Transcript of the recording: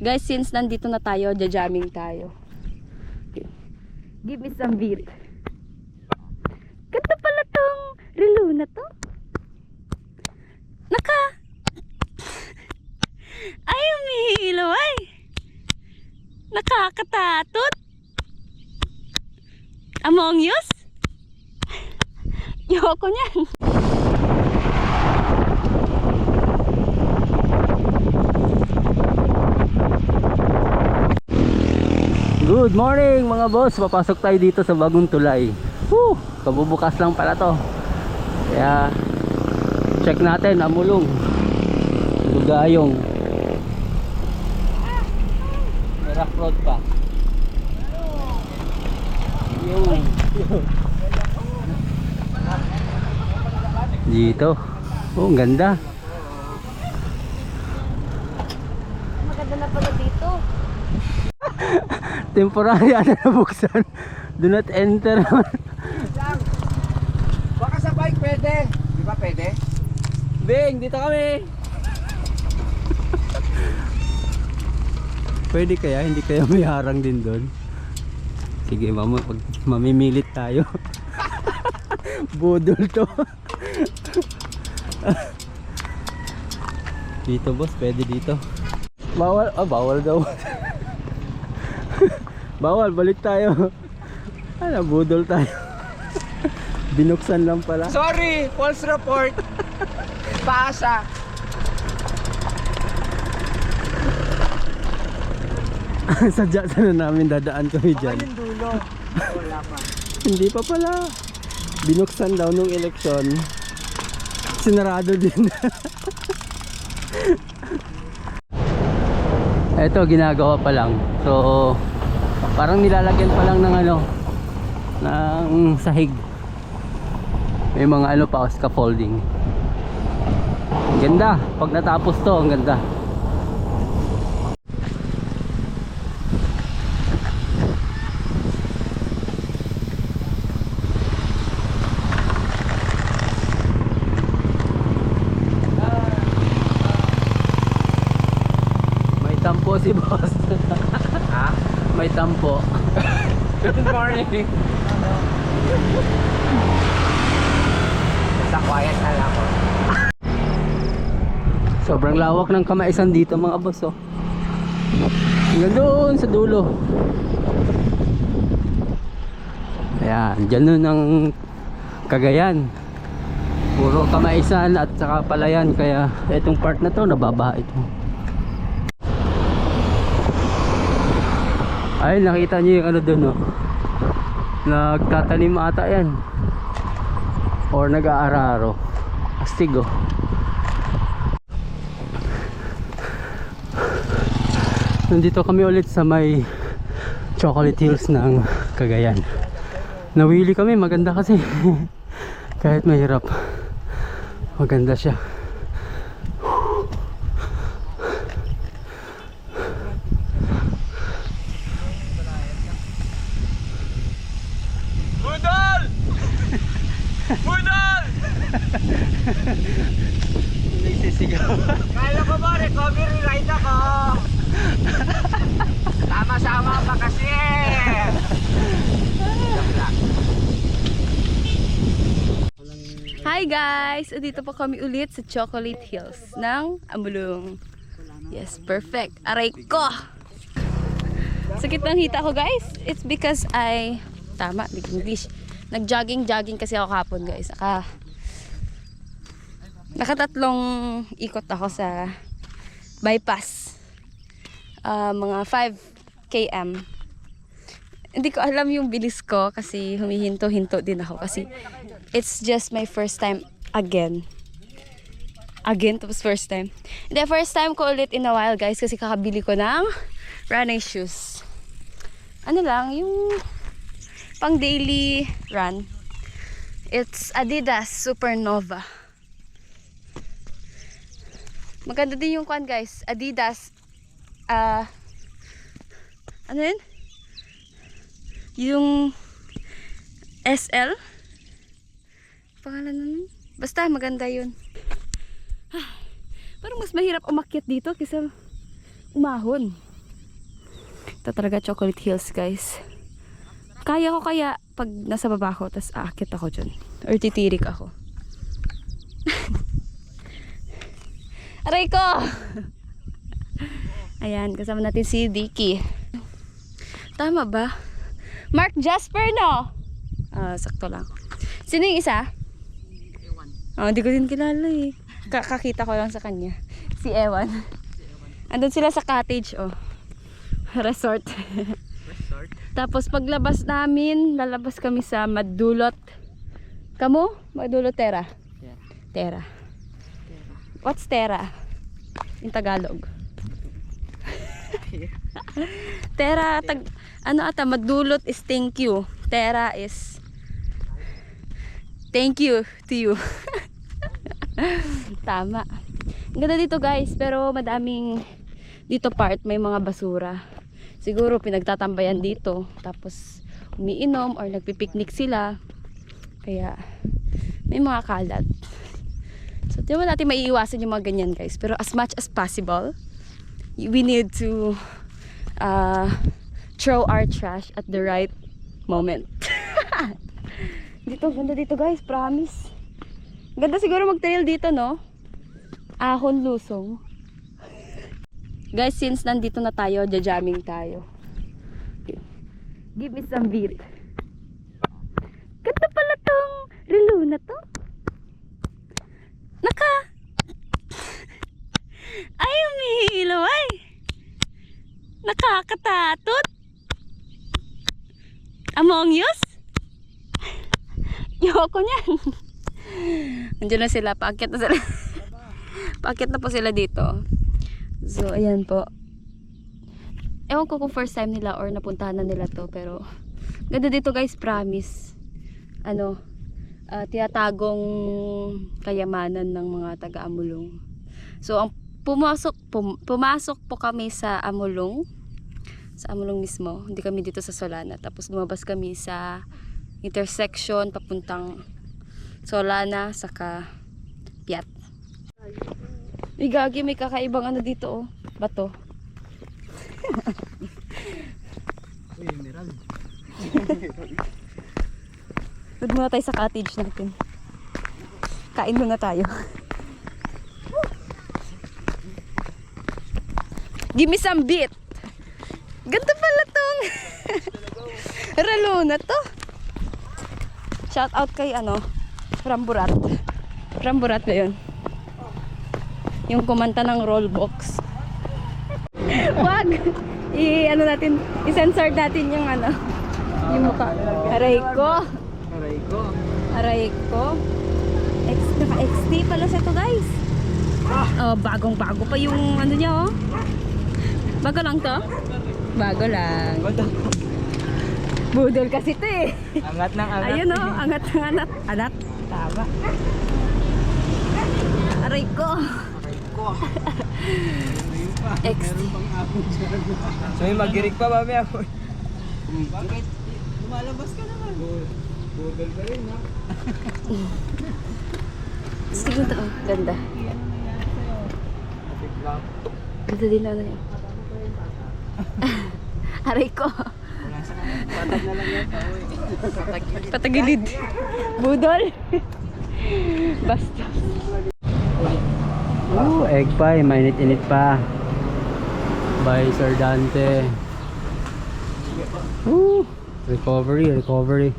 Guys, since nandito na tayo, jajamming tayo. Give me some beat. Ganda pala tong relo na to. Naka... Ay, umihilo ay. Nakakatatot. Among Us? Yoko niyan. Good morning mga boss, papasok tayo dito sa bagong tulay. Woo! Kabubukas lang pala to. Kaya check natin amulong. Lugayong. May road pa. Yung. Dito. Oh, ang ganda. Maganda na pala dito. Temporary ano nabuksan. Do not enter. Baka sa bike pwede. Di ba pwede? Bing, dito kami. Pwede kaya, hindi kaya may harang din doon. Sige, mama, pag mamimilit tayo. Budol to. dito boss, pwede dito. Bawal, ah bawal daw. Bawal, balik tayo. Ano, budol tayo. Binuksan lang pala. Sorry, false report. Paasa. Sadya sana namin dadaan kami dyan. Yung dulo. Wala pa. Hindi pa pala. Binuksan daw nung eleksyon. Sinarado din. Ito ginagawa pa lang. So parang nilalagyan pa lang ng ano ng sahig. May mga ano pa scaffolding. Ganda. Pag natapos to, ang ganda. May tampo si boss. May tampo. Good morning. Basta quiet na lang ako. Sobrang lawak ng kamaisan dito mga boss oh. Hanggang doon sa dulo. Ayan, dyan nun ang Cagayan. Puro kamaisan at saka palayan kaya itong part na to nababa ito. Ay, nakita niyo yung ano doon oh. Nagtatanim ata yan. Or nag-aararo. Astig oh. Nandito kami ulit sa may Chocolate Hills ng Cagayan. Nawili kami, maganda kasi. Kahit mahirap. Maganda siya. Budol! Budol! Nagsisigaw. Kala ko ba recovery ride ako? Sama-sama pa kasi. Hi guys! Dito po kami ulit sa Chocolate Hills ng Amulong. Yes, perfect. Aray ko! Sakit ng hita ko guys. It's because I... Tama, big English. Nag-jogging-jogging kasi ako kapon guys. Naka... Nakatatlong ikot ako sa bypass. Ah, mga 5 km. Hindi ko alam yung bilis ko kasi humihinto-hinto din ako kasi it's just my first time again. Again, tapos first time. Hindi, first time ko ulit in a while guys kasi kakabili ko ng running shoes. Ano lang, yung pang daily run. It's Adidas Supernova. Maganda din yung kwan guys. Adidas. Ah, ano yun? Yung SL? Pangalan nun? Basta maganda yun. Ah, parang mas mahirap umakyat dito kaysa umahon. Ito talaga Chocolate Hills, guys. Kaya ko kaya pag nasa baba ko, tapos aakit ako dyan. Or titirik ako. Aray ko! Ayan, kasama natin si Dicky. Tama ba? Mark Jasper, no? Ah, sakto lang. Sino yung isa? Oh, hindi ko din kilala eh. Kakakita ko lang sa kanya. Si Ewan. Andun sila sa cottage, oh. Resort. Resort? Tapos paglabas namin, lalabas kami sa Madulot. Kamo? Madulot Tera? Yeah. Tera. What's Tera? In Tagalog. Tera, tag, ano ata, Madulot is thank you. Tera is thank you to you. Tama. Ang ganda dito guys, pero madaming dito part may mga basura. Siguro pinagtatambayan dito, tapos umiinom or nagpipiknik sila. Kaya may mga kalat. So, di naman natin maiiwasan yung mga ganyan guys. Pero as much as possible, we need to uh, throw our trash at the right moment. dito, ganda dito guys, promise. Ganda siguro mag-trail dito, no? Ahon lusong. Guys, since nandito na tayo, jajamming tayo. Give me some beat. Ganda pala tong relo na to. Naka... Ay, umihilaw ay. Nakakatatot. Among Us? Yoko niyan. Andiyan na sila. Paakit na sila. Paakit na po sila dito. So, ayan po. Ewan ko kung first time nila or napuntahan na nila to. Pero, ganda dito guys, promise. Ano, ah, tiyatagong kayamanan ng mga taga-amulong. So, ang pumasok, pum- pumasok po kami sa Amulong. Sa Amulong mismo. Hindi kami dito sa Solana. Tapos lumabas kami sa intersection papuntang Solana saka Piat. May gagi, may kakaibang ano dito oh. Bato. Uy, emerald. Doon muna tayo sa cottage natin. Kain muna tayo. Give me some beat. Ganda pala tong relo na to. Shout out kay ano, Ramburat. Ramburat ba yun? Yung kumanta ng rollbox. Wag! I, ano natin, i-censor natin yung ano, yung mukha. Aray ko. Aray ko. Aray ko. X, naka XT pala sa to guys. Oh, bagong bago pa yung ano niya oh. Bago lang to? Bago lang. Budol kasi to eh. Angat ng angat. Ayun oh, angat ng anat. Anat. Tama. Aray ko. ko. XT. So may magirik pa mami ako. Bakit? Lumalabas ka naman. Budol ka rin ha. Sige to oh. Ganda. Ganda din ano yun. Aray ko. Patag na lang yan. Patag. Patagilid. Budol. Basta. Oh, egg pie, mainit-init pa. By Sir Dante. Ooh, recovery, recovery.